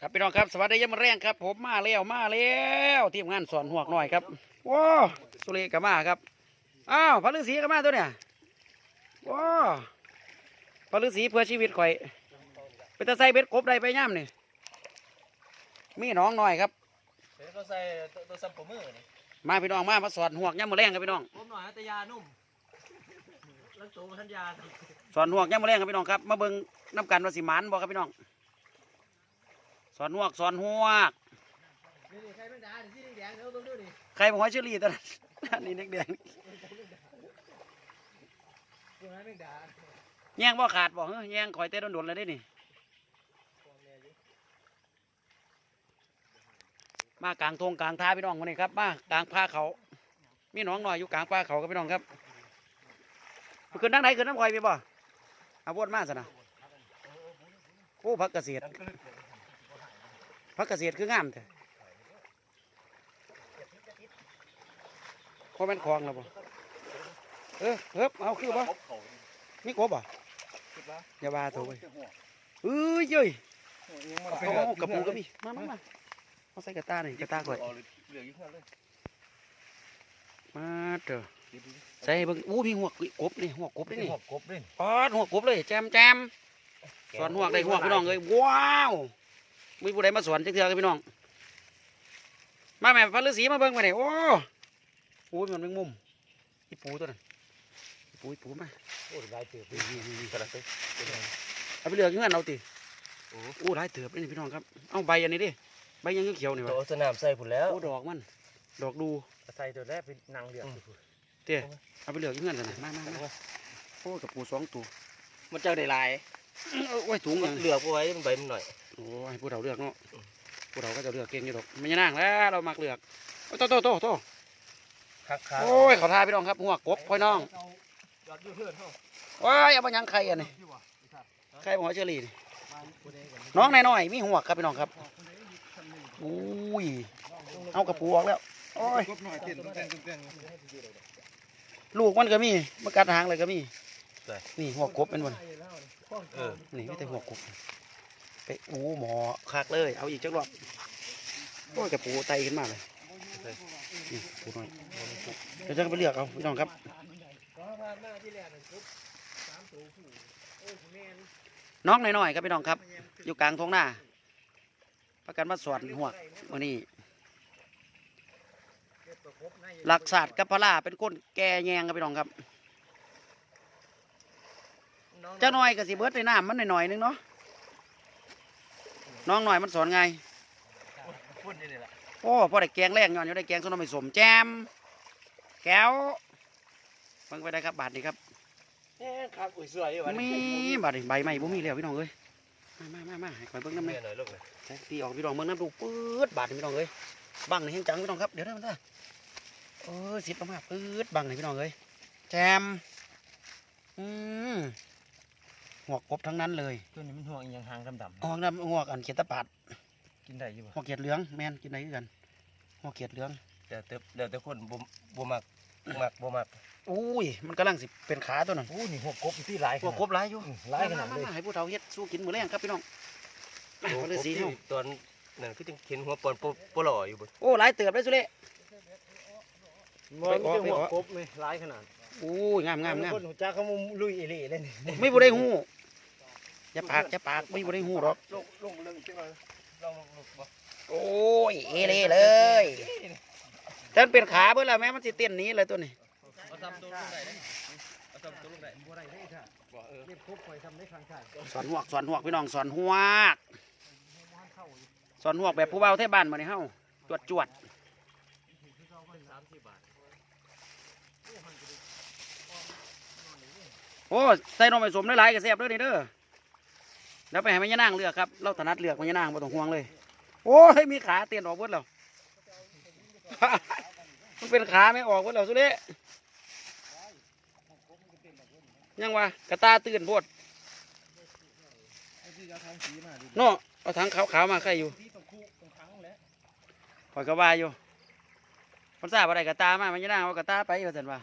ครับพี่น้องครับสวัสดียามมื้อแรงครับ ผมมาแล้วมาแล้วทีมงานสอนหวกหน่อยครับว้าสุริกับมาครับอ้าวพระฤาษีกับมาตัวเนี่ยว้าพระฤาษีเพื่อชีวิตข่อยเป็นตาใส่เบ็ดกบได้ไปย่ำนี่มีน้องหน่อยครับเดี๋ยวก็ใส่ตัวตัวซัมโปมือนี่มาพี่น้องมามาสอนหวกยามมื้อแรงครับพี่น้องผมหน่อยนะแต่ยานุ่มลักตัวทันยาสอนหวกยามมื้อแรงครับพี่น้องครับมาเบิ่งน้ำกันว่าสิหมันบ่ครับพี่น้อง สอนหวกสอนหวกนี่นี่ใครเป็นดาที่แดงๆเดี๋ยวต้องดูนี่ใครบอกว่าชื่อลีตัวนั้นอันนี้เด็กแดงตัวนั้นเป็นดาแย่งบ่ขาดบ่เฮ้ยแย่งข่อยเต้โดนๆเลยได้นี่มากลางทงกลางท่าพี่น้องวันนี้ครับมากลางผ้าเขา มีหน้องหน่อยอยู่กลางผ้าเขากับพี่น้องครับมันขึ้นทางไหนขึ้นน้ำข่อยไปบ่เอาวนมาสินะโอ้พักเกษตร พักเกษตรคืองามแต่พอแม่นคลองแล้วบ่เออเฮ้บเอาคือบ่มีกบบ่อย่าว่าตัวไปเอ้ยเย้ยเอากระปูก็มีมามามาเอาใส่กระตาหน่อยกระตาก่อยเหลืออยู่เท่าเลยมาเด้อใส่เบิ่งอู้มีหัวกบนี่หัวกบนี่นี่หัวกบด้วยปอดหัวกบเลยแจมแจมสอนหัวได้หัวพี่น้องเลยว้าว มีผู้ใดมาสอนจักเทื่อกันพี่น้อง มาแม่พระฤาษีมาเบิ่งมาเนี่ยโอ้โอ้ยมันแมงมุมอีปูตัวนั้นอีปูอีปูมาโอ้ยลายเจืดดีดีดีกระไรเอาไปเลือกยังไงเอาติโอ้โอ้หลายเถือบเลยนี่พี่น้องครับ เอาใบอันนี้ดิ ใบยังเขียวๆนี่วะตัวสนามใส่ผุนแล้วโอ้ดอกมัน ดอกดูใส่ตัวแรกเป็นนางเดือดเตี้ยเอาไปเหลือกยังไงกันนะมามามาโอ้กับปูสองตัว มันเจะได้ลายเอาไว้ถุงเหลือไว้มันใบมันหน่อย โอ้ให้ผู้เราเลือกเนาะผู้เราก็จะเลือกเก่งอยู่ดอกไม่ยนั่งแล้วเรามักเลือกโอ้โตโตโตโตคักคักโอ้ยเขาทาพี่น้องครับหัวกบพ่อยน้องยอดยูเทิร์นเข้าโอ้ยเอามายังไข่อันนี้ไข่หัวเชอรี่นี่น้องน้อยๆมีหัวครับพี่น้องครับอุ้ยเอากระปูออกแล้วโอ้ยกบหน่อยเต้นเต้นเต้นลูกมันก็มีมันกัดหางเลยก็มีใช่นี่หัวกบเป็นบนเออนี่ไม่แต่หัวกบ ไปอู้หมอคักเลย เอาอีกจักรอบโอ้ยกระปูไตขึ้นมาเลยนี่ปูน้อยเดี๋ยวจะไปเลือกเอาพี่น้องครับน้องน้อยๆครับพี่น้องครับ อยู่กลางท้องหน้าประกันมาสวนหัวมื่อนี้หลักศาสตร์กับพระลาเป็นก้นแก่แยงครับพี่น้องครับเจ้าน้อยกับสิเบิร์ดในน้ำมันหน่อยๆนึงเนาะ น้องหน่อยมันสอนไงพุ่นนี่แหละโอ้พอได้แกงแรงย้อนอยู่ได้แกงส้นไม่สมแจมแก้วฟังไปได้ครับบาทนี้ครับครับอุ้ยสวยอยู่วันมีบาดนี่ใบไม้บ่มีแล้วพี่น้องเอ้ยมามามามาให้ข่อยเบิ่งน้ำเมีแม่ยหน่อยลูกเลยแท็กตีออกพี่น้องเบิ่งน้ำดูปื๊ดบาดนี่พี่น้องเอ้ยบังนี่แห้งจังพี่น้องครับเดี๋ยวได้มันได้เออสิบมากๆปื๊ดบังนี่พี่น้องเอ้ยแจมอืม หัวกบทั้งนั้นเลยตัวนี้มันห่วงอีกอย่างหางดำหัวน้ำหัวกอันเขียดตะปาดๆกินได้อยู่ป่ะหัวเขียดเหลืองแมนกินได้คือกันหัวเขียดเหลืองเดี๋ยวแต่เดี๋ยวแต่คนบ่บ่มักมักบ่มักอุ้ยมันกำลังสิเป็นขาตัวนั้นโอ้นี่หัวกบที่หลายหัวกบหลายอยู่หลายขนาดมเลยมให้ผู้เฒ่าเฮ็ดสู้กินมื้อแรงครับพี่น้องมาหัวเอาเลยกบสีที่เฮาตอนนั่นคือจังเห็นหัวปอนปปหล่ออยู่บ่โอ้หลายเติบเลยสุเล่มองเป็นหัวกบไหมหลายขนาดโอ้ยงามงามงามคนหูจักเขามุลุยเอเล่เลยนี่ไม่บ่ได้หู อย่าปากอย่าปากไม่บ่ได้หูหรอกลงลงเรื่องใช่ไหมลงลงบ่โอ้ยเอเล่เลยแต่มันเป็นขาเบิ่แล้วแม่มันสิเต้นนี้เลยตัวนี้เอาทำตัวลงได้เอาทำตัวลงได้บ่ได้ได้ค่ะบ่เออเรียบครบไปทำได้ครั้งชาติสอนหวกสอนหวกพี่น้องสอนหวกสอนหวกแบบผู้เบาเทศบ้านมาในเฮาจวดจวดโอ้ใส่นมไปสมได้หลายๆก็แซ่บด้อนี่เด้อ เดี๋ยวไปให้แม่ย่านางเลือกครับเราถนัดเลือกแม่ย่านางบ่ต้องห่วงเลย โอ้ยมีขาเตียนออกเบิดแล้วมันเป็นขาไม่ออกเบิดแล้วสุดเด้ยังวะกระตาตื่นโพดเนาะเอาถังขาวๆมาใครอยู่คอยก็ว่าอยู่คนทราบอะไรกระตามามันจะนั่งเอากระตาไปว่าสันว่า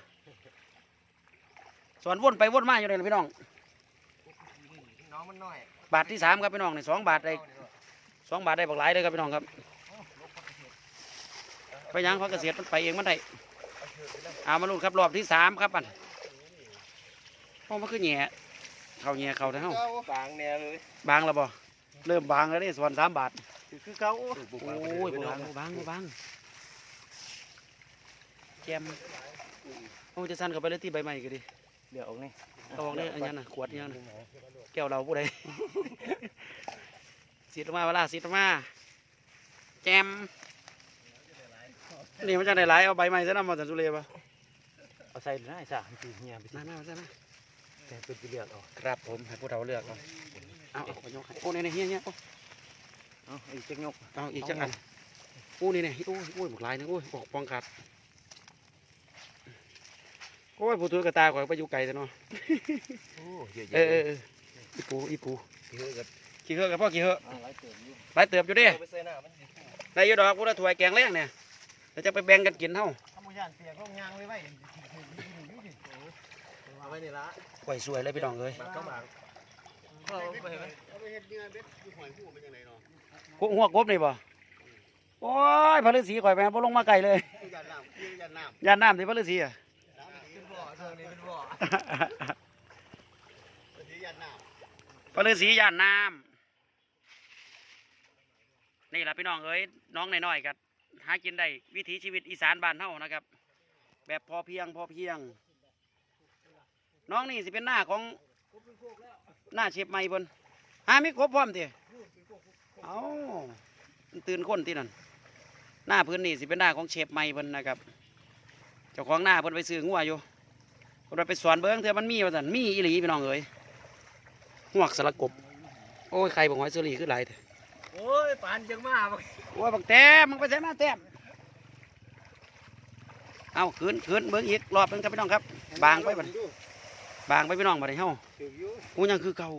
สวนวนไปวนมาอยู่เลยพี่น้อง น้องมันน้อยบาทที่สามครับพี่น้องนี่สองบาทได้สสองบาทได้บักหลายเลยครับพี่น้องครับ ไปยังพักเกษตรมันไปเองมันได้เอามาลุ้นครับรอบที่สามครับมันเพราะมันคือแหน่เขาแหน่เขาทั้งเฮาบางแนวเลยบางแล้วบ่เริ่มบางแล้วนี่ส่วนสามบาทคือเขาโอ้ยบ่บางบ่บางบ่บางแจมโอ้จะสั่นเข้าไปเลยที่ใบไม้ก็ดีเดี๋ยวออกนี่ เอาออกเลยอันนี้น่ะขวดนี้น่ะแก้วเราผู้ใดสีดออกมาเวลาสีดออกมาแจมนี่มันจะได้หลายเอาใบไม้ซะนำมาสันสุเลปะเอาใส่ได้สามสี่เงียบไปมามามาซะมาแต่เป็นเลือกเอาครับผมให้ผู้เฒ่าเลือกเอาเอาเอาไปยกให้โอ้นี่นี่เฮียเฮียโอ้เอาอีกจักยกเอาอีกจักอันโอ้นี่นี่โอ้ยโอ้ยบุกหลายนึงโอ้ยบอกปองขาด โอ้ยผู้ถือกระตาข่อยไปอยู่ไกลแต่เนาะโอ้เยอะเออเออเอออีปูอีปูเยอะกับกี่เฮือกกับพ่อกี่เฮือกหลายเติมอยู่หลายเติบอยู่เด้ไปใส่หน้ามันสิได้อยู่ดอกผู้ละถ้วยแกงแรงเนี่ยเดี๋ยวจะไปแบ่งกันกินเท่าทำย่านเสียก็ยางไว้ไว้เอาไว้นี่ละข่อยสวยเลยพี่น้องเอ้ยบางก็บางก็เอาไปเห็นไหมหัวหัวกบนี่บ่โอ้ยพระฤาษีข่อยไปบ่ลงมาไกลเลยยันน้ำยันน้ำยานน้ำที่พระฤาษีอะ รื่อเธอนี่เป็นบ่อยันน้ำพระฤาษียานน้ำนี่แหละพี่น้องเอ้ยน้องน้อยๆกันหากินได้วิถีชีวิตอีสานบ้านเฮานะครับ แบบพอเพียงพอเพียง น้องนี่สิเป็นหน้าของหน้าเชฟใหม่บนหามีครบพร้อมติเอาตื่นคนที่นั่นหน้าพื้นนี่สิเป็นหน้าของเชฟใหม่เพิ่นนะครับ เจ้าของหน้าเพิ่นไปซื้องัวอยู่ เพิ่นไปสอนเบิ้งเถอะมันมีว่าซั่นมีอีหลีพี่น้องเอ้ยหวกสลักกบ โอ้ยใครบอกหอยเสรีคือหลายเถอะโอ้ยปานจังมาบักโอ้ยบักแต้มมึงไปใส่มาแต้มเอาขืนขืนเบิ้งอีกรอบหนึงครับพี่น้องครับ บางไปบัดนี้บางไปพี่น้องบัดนี้เฮาถืออยู่กูยังคือเก่า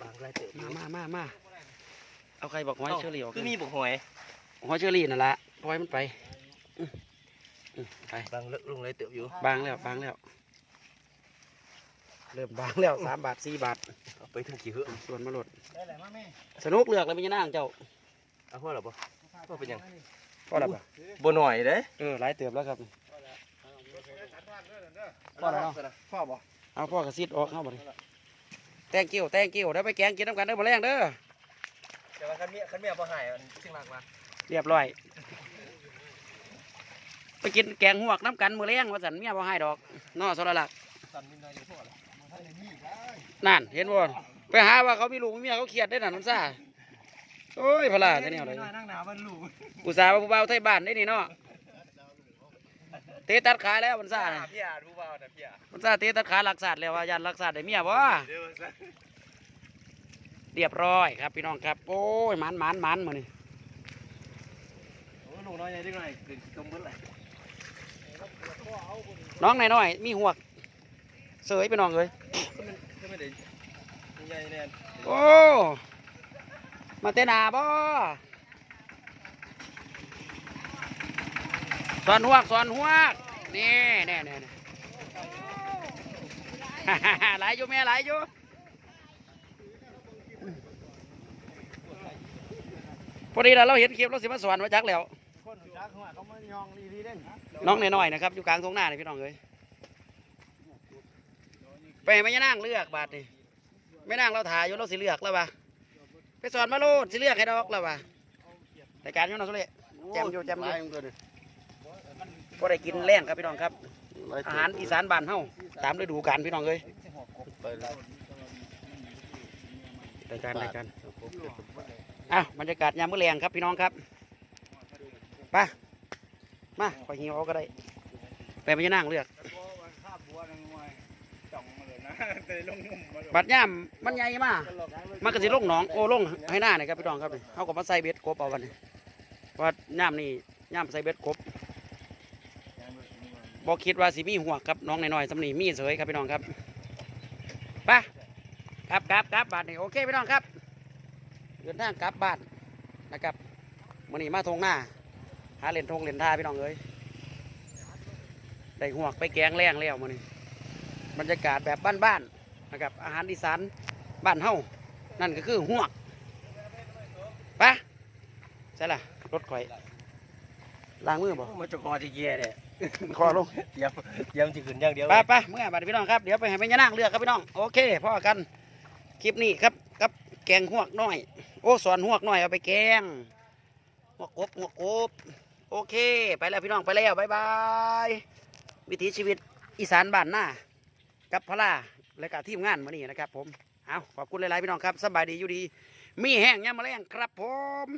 บางไรเติมมามามามาเอาใครบอกหอยเชอรี่ออกคือมีบุกหอยหอยเชอรี่นั่นละปล่อยมันไปอื้ออื้อไปบางเลิกลงไรเติมอยู่บางแล้วบางแล้ว เริ่มบางแล้วสามบาทสี่บาทเอาไปถึงกี่เหือส่วนมาโหลดได้แหละมาแม่สนุกเลือกแล้วมีนางเจ้าเอาพ่อหรอปะพ่อเป็นยังพ่อหลับอะบ่หน่อยเด้เออหลายเติบแล้วครับพ่อแล้วเนาะพ่อบ่เอาพ่อกระซิดออกเข้าบ่ดิแตงกิ้วแตงกิ้วเดี๋ยวไปแกงกินน้ำกันเด้อบ่แรงเด้อแต่ว่าคันเมียคันเมียบ่หายมันชิงหลักมาเรียบร้อย ไปกินแกงหวกน้ำกันมือแรงว่าสันเมียบ่ให้ดอกนอสระลักสั่นนิดหน่อยอยู่พ่อละมันทันได้มีอีกแล้ว นั่นเห็นบ่ไปหาว่าเขามีลูกมีเมียเขาเครียดได้นั่นมันซ่าโอ้ยพลาจะเนี่ยอะไรนั่งหนาวมันลูกอุตส่าห์ว่าผู้บ่าวไทยบ้านได้นี่เนาะเตะตัดขาแล้วมันซ่าน่ะพี่อาดูเบาแต่พี่อามันซ่าเตะตัดขาหลักศาสตร์แล้วว่ายันหลักศาสตร์ได้เมียบ่เดี๋ยวเรียบร้อยครับพี่น้องครับ โอ้ยหมันหมันหมันมื้อนี้โอ้ลูกน้อยใหญ่ได้หน่อยเกินตรงเบิ้ลเลยน้องน้อยๆมีหวก เสยไปน้องเอ้ยก็มันก็ไม่ได้ใหญ่แน่นโอ้มาเต้นอาบ่สอนหวกสอนหวกนี่แน่แน่แน่หลายอยู่แม่หลายอยู่พอดีแล้วเราเห็นคลิปเราสิมาสอนมาจักแล้วคนจักหัวเขามายองดีๆเล่นน้องน้อยๆนะครับอยู่กลางทงหน้าเลยพี่น้องเอ้ย ไปไม่ยนั่งเลือกบาทนี่ไม่นั่งเราถ่ายอยู่เราสิเลือกแล้วปะไปสอนมาโลดสิเลือกให้ดอกแล้วปะรายการอยุ่เนาะสุเล่แจมอยู่แจมอยู่พอได้กินแรงครับพี่น้องครับ อาหารอีสานบ้านเฮาตามฤดูกาลพี่น้องเอ้ยไปเลยรายการรายการอ้าวบรรยากาศยามมื้อแรงครับพี่น้องครับไปมาขอยหิวเอาก็ได้ไปไม่ยนั่งเลือกข้าบัวนั่งไว้ จ่องมาเลยนะเตยลงงุ่มมาเลยบัดย่ามมันใหญ่มากมันก็สิลงหนองโอ้ลงให้หน้านี่ครับพี่น้องครับนี่เขาก็มาใส่เบ็ดกบเอากันนี่ว่าย่ามนี่ย่ามใส่เบ็ดกบบ่คิดว่าสิมีหัวครับน้องน้อยๆสำนีมีเสยครับพี่น้องครับไปครับครับครับบาทนี่โอเคพี่น้องครับเดินทางกลับบ้านนะครับมื้อนี้มาทงหน้า หาเล่นทงเล่นท่าพี่น้องเอ้ยได้หัวไปแกงแรงแล้วมื้อนี้ บรรยากาศแบบบ้านๆนะครับ อาหารอีสานบ้านเฮานั่นก็คือหวกไปใช่ล่ะรถข่อยล้างมือบ่มันจะกอที่เกียร์เนี่ยคอลงเตรียมเตรียมจะขึ้นอย่างเดียวไปไปเมื่อบัดนี้พี่น้องครับเดี๋ยวไปให้แม่ยานางเลือกครับพี่น้องโอเคพ่อกันคลิปนี้ครับกับแกงหวกน้อย โอ้สอนหวกน้อยเอาไปแกงหวกกบหวกกบโอเค ไปแล้วพี่น้องไปแล้วบายบายวิถีชีวิตอีสานบ้านหน้า กับพระลาและกับทีมงานมานี่นะครับ ผม เอาขอบคุณหลายๆพี่น้องครับสบายดีอยู่ดี มีแห้งยามมาแรงครับผม